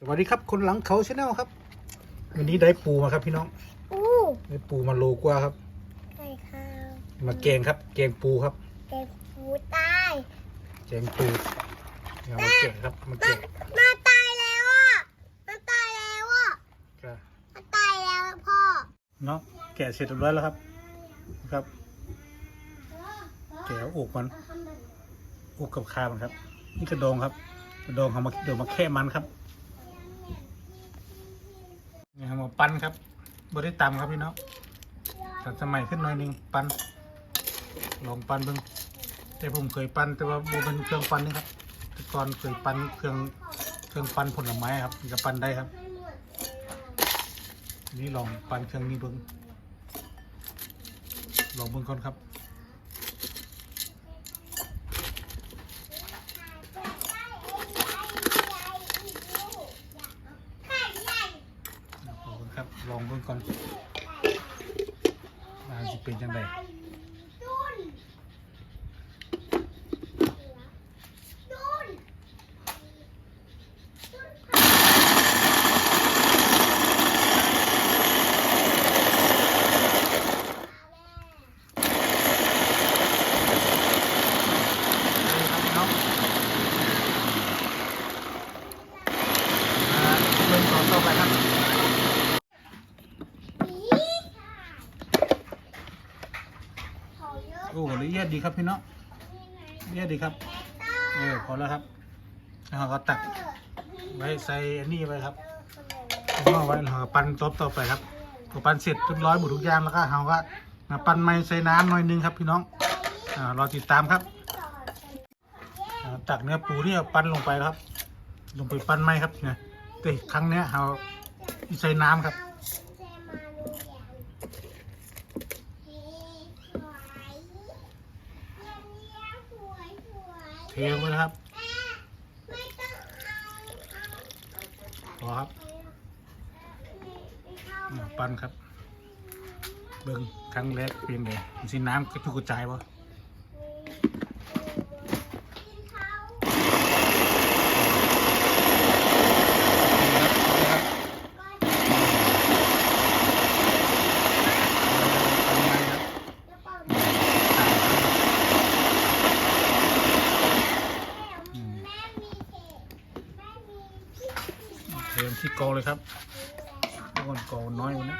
สวัสดีครับ คนหลังเขาชาแนลครับ วันนี้ได้ปูมาครับพี่น้องอู้ได้ปูมาโลกว่าครับใส่ข้าวมาแกงครับ แกงปูครับเก็บปูตายแกงปูเอามาแกะครับมาแกะมาตายแล้วอะมาตายแล้วอะก็มาตายแล้วอะพ่อเนาะแกะเสร็จเรียบร้อยแล้วครับครับ แกะเอาอกมันอกกับคามันครับ นี่กระดองครับกระดองเขามาเดี๋ยวมาแค่มันครับนี่ครับมา ปันครับบริตามครับพี่น้องตัดสมัยขึ้นหน่อยหนึงปันลองปันเบิ่งแต่ผมเคยปันแต่ว่าโบเป็นเครื่องปันนี่ครับแต่ก่อนเคยปันเครื่องเครื่องปันผลไม้ครับจะปันได้ครับ นี่ลองปันเครื่องนี้เบิ่งลองเบิ่งก่อนครับ ขอบคุณครับ ลองเบิ่งก่อนว่าจะเป็นยังไงครับพี่น้องมาเริ่มตอนต่อไปครับ โอ้ละเอียดดีครับพี่น้องละเอียดดีครับ เออพอแล้วครับแล้วเราก็ตักไว้ใส่อันนี้ไว้ครับแล้วไว้เราก็ปั้นตบต่อไปครับพอปั้นเสร็จเรียบร้อยหมดทุกอย่างแล้วก็เราก็มาปั้นไม้ใส่น้ำหน่อยนึงครับพี่น้องอ่ารอติดตามครับตักเนื้อปูที่เราปั้นลงไปครับ ลงไปปั้นไม้ครับเนี่ยแต่ครั้งเนี้ยเราใส่น้ำครับ เท ลงไปนะครับพอครับปั้นครับ เบิ้งครั้งแรกเปลี่ยนเลยมันสิน้ำกระจุกกระจายวะเทลงที่กอ เลยครับก่อนกอน้อยกวันนี้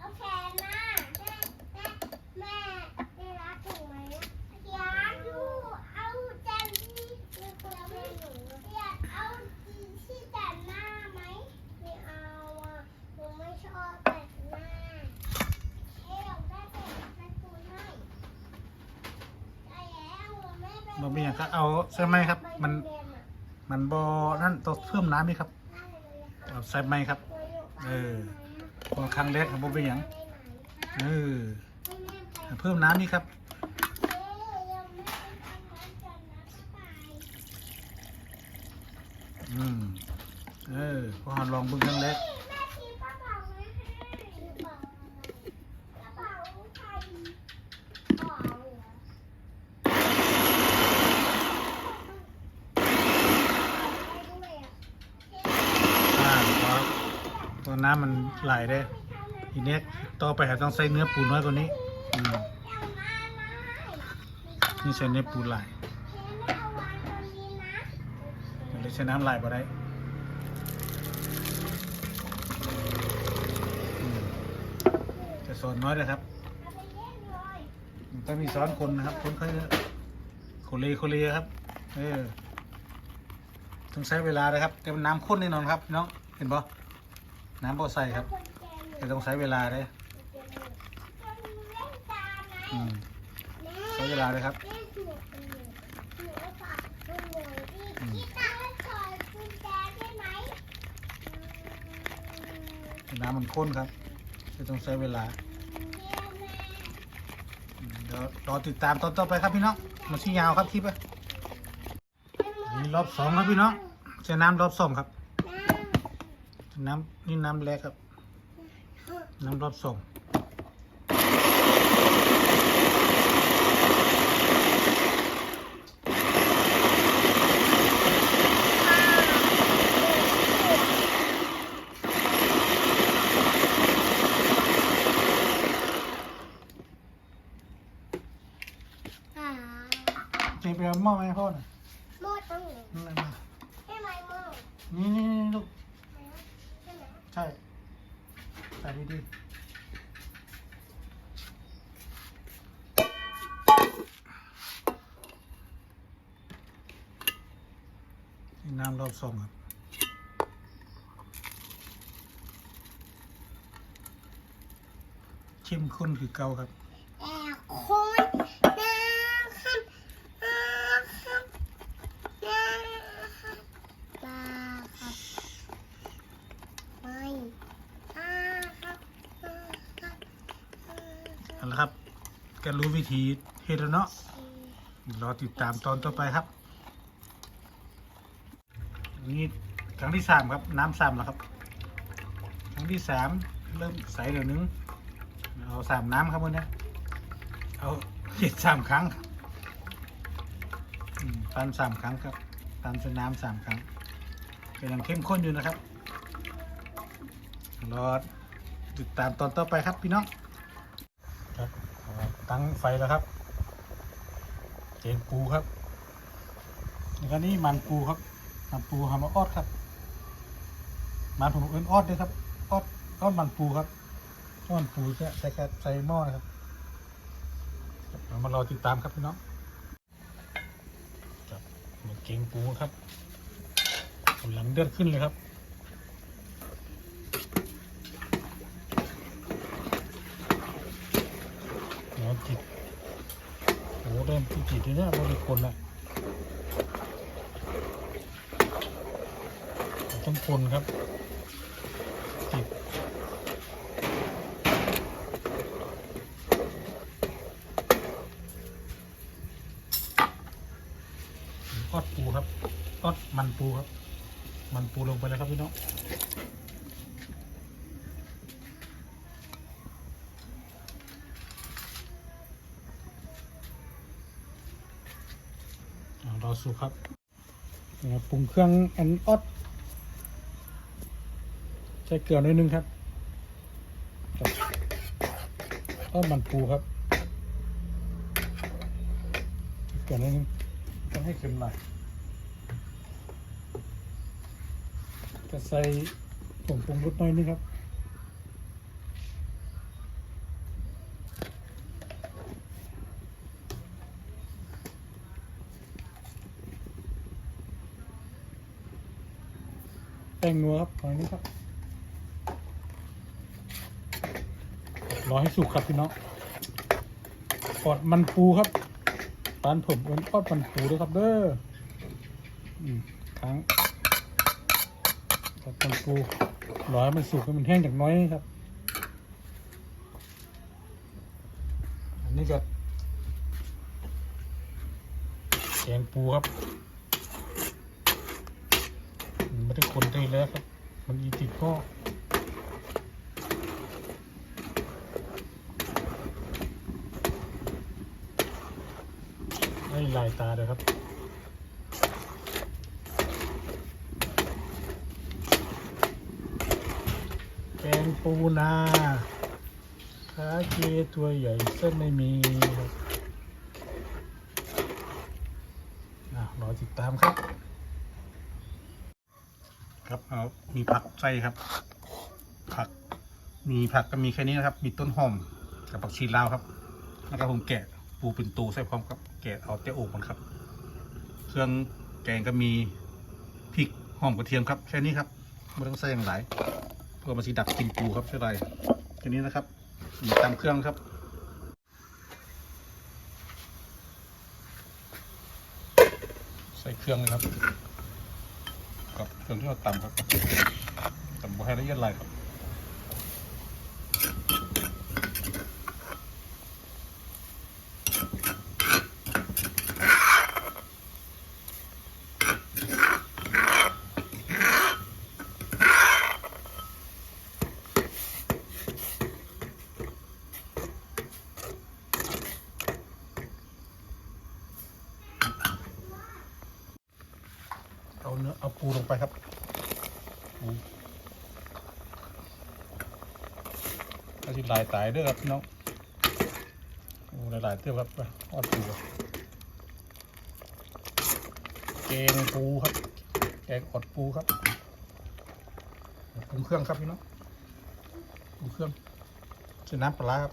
อาแขนมาแม่แม่แม่รักถูกไหมอยากดูเอาจันที่มีคนแม่หนูอยากเอาที่แต่งหน้าไหมไม่เอาอะหนูไม่ชอบแต่งหน้าเอ๊ะเราได้แต่งเป็นตูนให้ได้แล้วแม่ไปบ่มีอย่างก็เอาใช่ไหมครับ มัน มันบ่นั่นต้องเพิ่มน้ำนี่ครับ เอาใส่ไหมครับ เออพอครั้งแรกครับผมเป็นอย่างเออเพิ่มน้ำนี่ครับอืมเออพอหันลองเบิ่งครั้งแรกอ่าพอ อน้ำมันไหลได้ทีเนี้ยต่อไปต้องใส่เนื้อปูน้อยกว่านี้นี่ใส่เนื้อปูไหลเดี๋ยใช้น้ำไหลบ่ได้จะสอนน้อยเลยครับต้องมีซ้อนคนนะครับคนเขาจะโคเลโคเลครับเออต้องใช้เวลานะครับแต่มันน้ำข้นแน่นอนครับน้องเห็นปะ น้ำบ่ใส่ครับแต่ต้องใช้เวลาเลยอืมใช้เวลาเลยครับน้ำมันข้นครับจะต้องใช้เวลาอืมเดี๋ยวรอติดตามตอนต่อไปครับพี่น้องมันชี้ยาวครับคลิปอะนี่รอบสองครับพี่น้องใช้น้ำรอบสองครับ น้ำนี่น้ำแรกครับ น้ำรอบส่งเจไปเอาหม้อมาให้พ่อหน่อยหม้อตั้งไหม้นนี่นี่ลูก ใช่แต่ดีๆนี่น้ำรอบสองครับเข้มข้นคือเกาครับ แต่คนนะครับนะครับนะครับปลาครับไม่อ่าครับอ่าครับอ่าครับ เอาละครับก็รู้วิ ธีเฮ็ดแล้วเนาะรอติดตามตอนต่อไปครับ นี่ครั้งที่สามครับ น้ำสามแล้วครับ ครั้งที่สามเริ่มใสเดี๋ยวนึง เอาสามน้ำครับวันนี้เอาเจ็ดสามครั้งอืมตันสามครั้งครับตันเป็นน้ำสามครั้งเป็นยังเข้มข้นอยู่นะครับรอติดตามตอนต่อไปครับพี่น้อง ตั้งไฟแล้วครับเจนปูครับแล้วก็นี่มันปูครับมันปูทำมาออดครับมันผมเอิ้นออดด้วยครับออดออดมันปูครับออดมันปูใส่ใส่ใส่หม้อนะครับเรามารอติดตามครับพี่น้องครับมาเก่งปูครับกำลังเดือดขึ้นเลยครับ หัวจิตโอ้เริ่ม ที่จิตเลยเนี่ยบริคนละต้องคนครับจิตทอดปูครับทอดมันปูครับ มันปูลงไปแล้วครับพี่น้อง อสุกครับเนี่ยปรุงเครื่องแอนออดใช้เกลือน่อยนึงครับกับทอมันปูครับเกลือน่อยนึงต้องให้เค็มหน่อยจะใส่ผงปรุงรสน่อยนึงครับ ป้งนัวครับตอนนี้ครับรอให้สุกครับพี่น้องปอดมันปูครับปานผมเป็นปอดมันปูด้วยครับเด้ออืมครั้งปอดมันปูรอให้มันสุกให้มันแห้งจากหน้อยครับ อันนี้ก็แกงปูครับ ไม่ได้คนได้แล้วครับ มันอีติดก็ได้ลายตาเลยครับแกงปูนาขาเกตัวใหญ่เส้นไม่มีครับอะรอติดตามครับเอา มีผักใส่ครับ ผัก มีผักก็มีแค่นี้นะครับ มีต้นหอมกับผักชีลาวครับ แล้วก็ผมแกะปูเป็นตูใส่พร้อมกับแกะเอาเต้โอ่งมันครับ เครื่องแกงก็มีพริกหอมกระเทียมครับแค่นี้ครับไม่ต้องใส่อย่างไรเพื่อมาสีดับกลินปูครับใช่ไรแค่นี้นะครับมีตามเครื่องครับใส่เครื่องเลยครับ กับเครื่องที่เราตำครับตำบัวให้ละเอียดลายครับ เอาเนื้อเอาปูลงไปครับอาที่ลายตายด้วยครับพี่น้องโอ้หลายๆเตี้ยวครับไปทอดปูครับแกงปูครับแกงอดปูครับปรุงเครื่องครับพี่น้องปรุงเครื่องใส่น้ำปลาครับ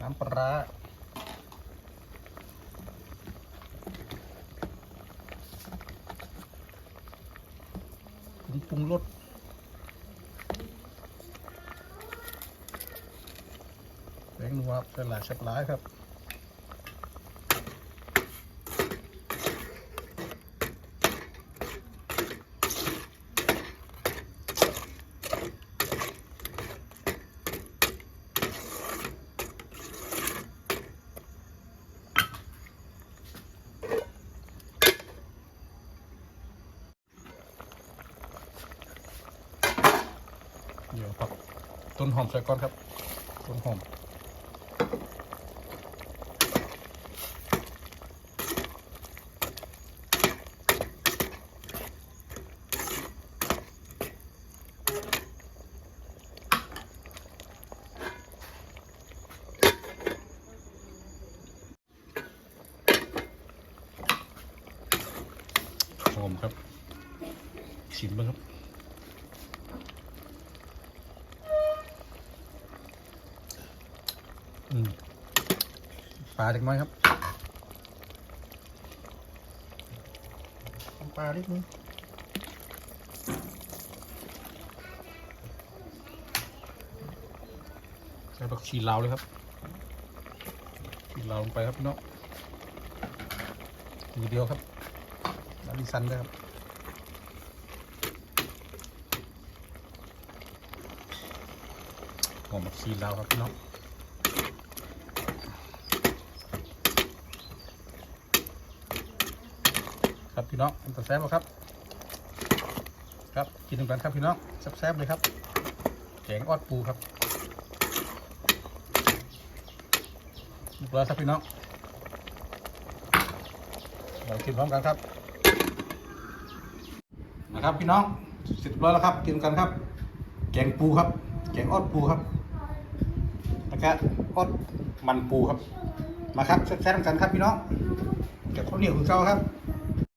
น้ำปลา ปรุงรสแตงนัวครับเป็นหลายสักหลายครับ เดี๋ยวผัก ต้นหอมใส่ก่อนครับ ต้นหอมหอมครับชิมบ้างครับ อืม ปลาจังน้อยครับปลาเล็กนึงใส่ผักชีลาวเลยครับชีลาวลงไปครับพี่น้องทีเดียวครับน้ำดิซันด้วยครับหอมผักชีลาวครับพี่น้อง ครับ พี่น้องอันต่อแซ่บบ่ครับ ครับกินกันครับพี่น้องแซ่บๆเลยครับแกงออดปูครับเรียบร้อยครับพี่น้องเรากินพร้อมกันครับนะครับพี่น้องเสร็จเรียบร้อยแล้วครับกินกันครับ แกงปูครับ แกงออดปูครับแล้วก็ออดมันปูครับ มาครับแซ่บๆกันครับพี่น้องเก็บข้าวเหนียวคือเก่าครับ